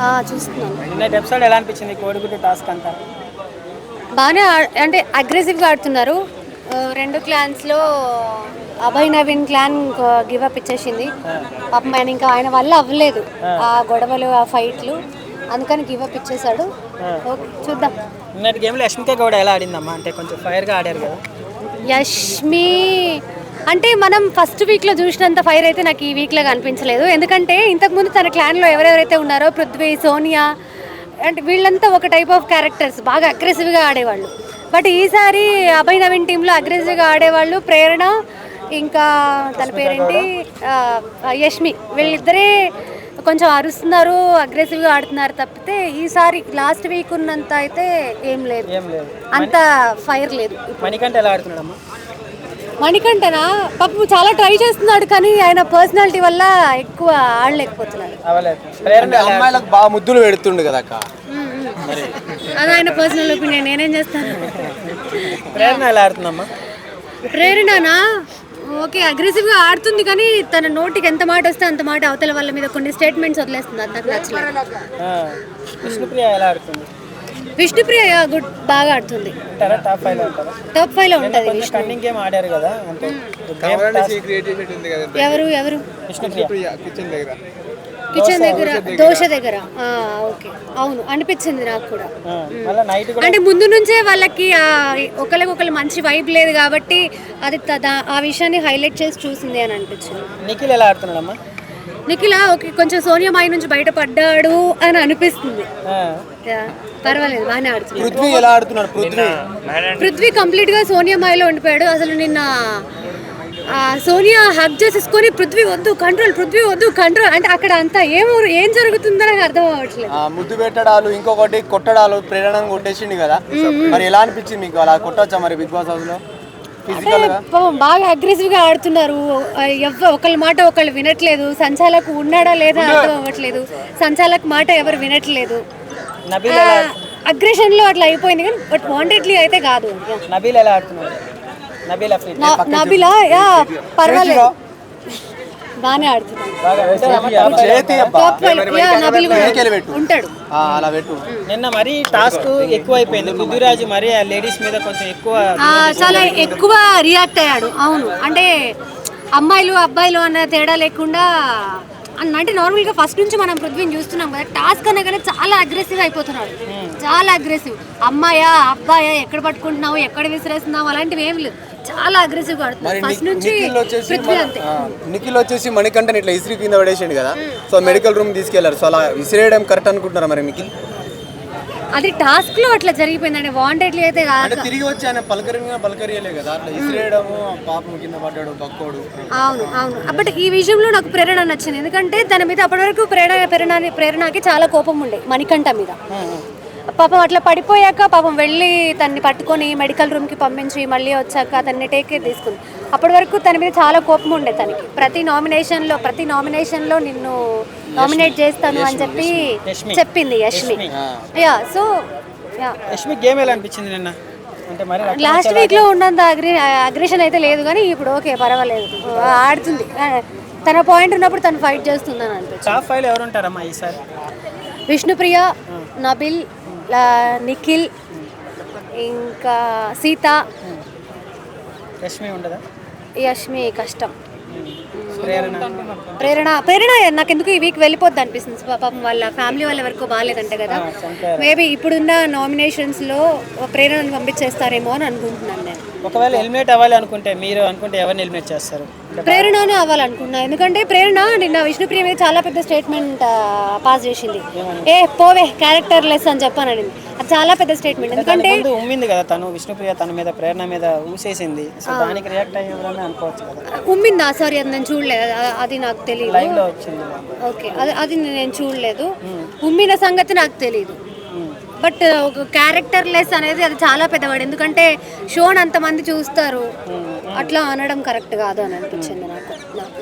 చూస్తున్నాను. నిన్న ఎపిసోడ్ ఎలా అనిపించింది? కోడిగుడ్డు టాస్క్ అంతా? బాగానే అంటే అగ్రెసివ్గా ఆడుతున్నారు. రెండు క్లాన్స్లో Abhay Naveen clan give up ఇచ్చేసింది. పాపం ఆయన ఇంకా ఆయన వల్ల అవ్వలేదు. ఆ. గొడవలు ఆ ఫైట్లు అందుకని గివ్ అప్ ఇచ్చేసాడు చూద్దాం. నిన్నటి గేమ్లో యష్మిక గౌడ ఎలా ఆడిందమ్మా? అంటే కొంచెం ఫైర్గా ఆడారు కదా. యష్మి అంటే మనం ఫస్ట్ వీక్లో చూసినంత ఫైర్ అయితే నాకు ఈ వీక్లో కనిపించలేదు. ఎందుకంటే ఇంతకుముందు తన క్లాన్లో ఎవరెవరైతే ఉన్నారో పృథ్వీ సోనియా అంటే వీళ్ళంతా ఒక టైప్ ఆఫ్ క్యారెక్టర్స్ బాగా అగ్రెసివ్గా ఆడేవాళ్ళు. బట్ ఈసారి అభయ్ నవీన్ టీంలో అగ్రెసివ్గా ఆడేవాళ్ళు ప్రేరణ ఇంకా తన పేరేంటి? యష్మి. వీళ్ళిద్దరే కొంచెం అరుస్తున్నారు అగ్రెసివ్గా ఆడుతున్నారు తప్పితే ఈసారి లాస్ట్ వీక్ ఉన్నంత అయితే ఏం లేదు. ఏం లేదు. అంత ఫైర్ లేదు. మణికంఠ ఎలా ఆడుతున్నాడమ్మా? మణికంఠనా? పాపం చాలా ట్రై చేస్తున్నాడు కానీ ఆయన పర్సనాలిటీ వల్ల ఎక్కువ ఆడలేకపోతున్నాడు. అమ్మాయిలకు బాగా ముద్దులు పెడుతుండు కదా అక్క. అది ఆయన పర్సనల్ ఒపీనియన్ నేనేం చేస్తాను? ప్రేరణ ఎలా ఆడుతుందమ్మా? ప్రేరణనా? ఓకే అగ్రెసివ్గా ఆడుతుంది కానీ తన నోటికి ఎంత మాట వస్తే అంత మాట అవతల వాళ్ళ మీద కొన్ని స్టేట్మెంట్స్ వదిలేస్తుంది. అది నాకు నచ్చలేదు. విష్ణుప్రియ గుడ్ బాగా ఆడుతుంది. టాప్ ఫైవ్లో ఉంటుంది కొంచెం కన్నింగ్ గేమ్ ఆడారు కదా అంటే క్రియేట్ చేసినట్టుంది కదా ఎవరు ఎవరు? కిచెన్ దగ్గర. కిచెన్ దగ్గర దోశ దగ్గర. ఆ, ఓకే. అవును అనిపించింది నాకు కూడా. అంటే ముందు నుంచే వాళ్ళకి ఆ ఒకరికొకరు మంచి వైబ్ లేదు కాబట్టి అది ఆ విషయాన్ని హైలైట్ చేసి చూసింది అని అనిపించింది. నిఖిల్ ఎలా ఆడుతున్నాడమ్మా? నిఖిల ఓకే కొంచెం సోనియా మాయ నుంచి బయటపడ్డాడు అని అనిపిస్తుంది. పర్వాలేదు బాగానే ఆడుతున్నాడు. పృథ్వీ ఎలా ఆడుతున్నాడు? పృథ్వీ. పృథ్వీ కంప్లీట్గా సోనియా మాయలో ఉండిపోయాడు. అసలు నిన్న ఆ, సోనియా హక్ చేసేసుకొని పృథ్వీ వద్దు కంట్రోల్ పృథ్వీ వద్దు కంట్రోల్. అంటే అక్కడ అంతా ఏం ఏం జరుగుతుందో నాకు అర్థం అవ్వట్లేదు ఆ, ముద్దు పెట్టడాలు ఇంకొకటి కొట్టడాలు ప్రేరణ కొట్టేసిండు కదా. మరి ఎలా అనిపించింది మీకు? అలా కొట్టొచ్చా మరి బిగ్ బాస్ హౌస్లో పాపం బాగా అగ్రెసివ్గా ఆడుతున్నారు ఒకళ్ళ మాట ఒకళ్ళు వినట్లేదు. సంచాలకు ఉన్నాడా లేదా అర్థం అవ్వట్లేదు సంచాలక్ మాట ఎవరు వినట్లేదు. అగ్రెషన్లో అట్లా అయిపోయింది కానీ బట్ వాంటెడ్లీ అయితే కాదు నబీల్ ఎలా ఆడుతున్నాడు? నబీల్ నబిలా? యా పర్వాలేదు. బాగానే ఆడుతున్నాడు. ఉంటాడు. ఆ, అలా పెట్టు. నిన్న మరీ టాస్క్ ఎక్కువ అయిపోయింది పృథ్వీరాజు మరీ ఆ లేడీస్ మీద కొంచెం ఎక్కువ చాలా ఎక్కువ రియాక్ట్ అయ్యాడు. అవును. అంటే అమ్మాయిలు అబ్బాయిలు అన్న తేడా లేకుండా అన్న- అంటే నార్మల్గా ఫస్ట్ నుంచి మనం పృథ్వీని చూస్తున్నాం కదా టాస్క్ అనగానే చాలా అగ్రెసివ్ అయిపోతున్నాడు చాలా అగ్రెసివ్ అమ్మాయా అబ్బాయా ఎక్కడ పట్టుకుంటున్నావు ఎక్కడ విసిరేస్తున్నావు అలాంటివి ఏం లేదు. చాలా అగ్రెసివ్ నిఖిల్ వచ్చేసి మణికంఠని ఇట్లా ఇసిరి కింద పడేసిండు కదా. సో మెడికల్ రూమ్ తీసుకెళ్ళారు. సో అలా విసిరేయడం కరెక్ట్ అనుకుంటున్నారా మరి నిఖిల్? అది టాస్క్లో అట్లా జరిగిపోయిందండి. వాంటెడ్లీ అయితే కాదు అంటే తిరిగి వచ్చి ఆయన పలకరియలే కదా. అట్లా ఇసిరేయడము పాపం కింద పడ్డాడు అవును అవును. బట్ ఈ విషయంలో నాకు ప్రేరణ నచ్చింది. ఎందుకంటే తన మీద అప్పటి వరకు ప్రేరణ ప్రేరణ ప్రేరణకి చాలా కోపం ఉండే మణికంఠ మీద. పాపం అట్లా పడిపోయాక పాపం వెళ్ళి తన్ని పట్టుకొని మెడికల్ రూమ్కి పంపించి మళ్ళీ వచ్చాక తన్ని టేక్ కేర్ తీసుకుంది. అప్పటి వరకు తన మీద చాలా కోపం ఉండే తనకి. ప్రతి నామినేషన్లో ప్రతి నామినేషన్లో నిన్ను నామినేట్ చేస్తాను అని చెప్పి. చెప్పింది Yashmi. Yeah so yeah Yashmi game ఎలా అనిపించింది నిన్న? లాస్ట్ వీక్లో ఉన్నంత అగ్రి అగ్రెషన్ అయితే లేదు కానీ ఇప్పుడు ఓకే పర్వాలేదు. ఆడుతుంది. తన పాయింట్ ఉన్నప్పుడు తను ఫైట్ చేస్తుందని అనిపించింది. టాప్ ఫైవ్ ఎవరు ఉంటారమ్మా ఈసారి? విష్ణుప్రియ నబిల్ లా- నిఖిల్ ఇంకా సీత. యష్మి ఉండదా? యష్మి కష్టం. ప్రేరణ. ప్రేరణ నాకు ఎందుకు ఈ వీక్ వెళ్ళిపోద్ది అనిపిస్తుంది. పాపం వాళ్ళ ఫ్యామిలీ వాళ్ళ వరకు బాగాలేదంట కదా. మేబీ ఇప్పుడున్న నామినేషన్స్లో ప్రేరణను పంపించేస్తారేమో అని అనుకుంటున్నాను నేను. ఒకవేళ ఎలిమినేట్ అవ్వాలి అనుకుంటే మీరు అనుకుంటే ఎవరిని ఎలిమినేట్ చేస్తారు? ప్రేరణనే అవ్వాలనుకున్నా ఎందుకంటే ప్రేరణ నిన్న విష్ణుప్రియ మీద చాలా పెద్ద స్టేట్మెంట్ పాస్ చేసింది. ఏ పోవే క్యారెక్టర్ లెస్ అని చెప్పాను అది చాలా పెద్ద స్టేట్మెంట్ ఎందుకంటే ముందు ఉమ్మింది కదా తను విష్ణుప్రియ తన మీద ప్రేరణ మీద ఊసేసింది. సో దానికి రియాక్ట్ అయ్యేవారని అనుకోవచ్చు కదా. ఉమ్మిందా? సారీ అది నేను చూడలేదు అది నాకు తెలియదు లైవ్లో వచ్చింది ఓకే అది అది నేను చూడలేదు. ఉమ్మిన సంగతి నాకు తెలియదు బట్ ఒక క్యారెక్టర్ లెస్ అనేది అది చాలా పెద్దవాడు. ఎందుకంటే షోని అంతమంది చూస్తారు. అట్లా అనడం కరెక్ట్ కాదు అని అనిపించింది నాకు.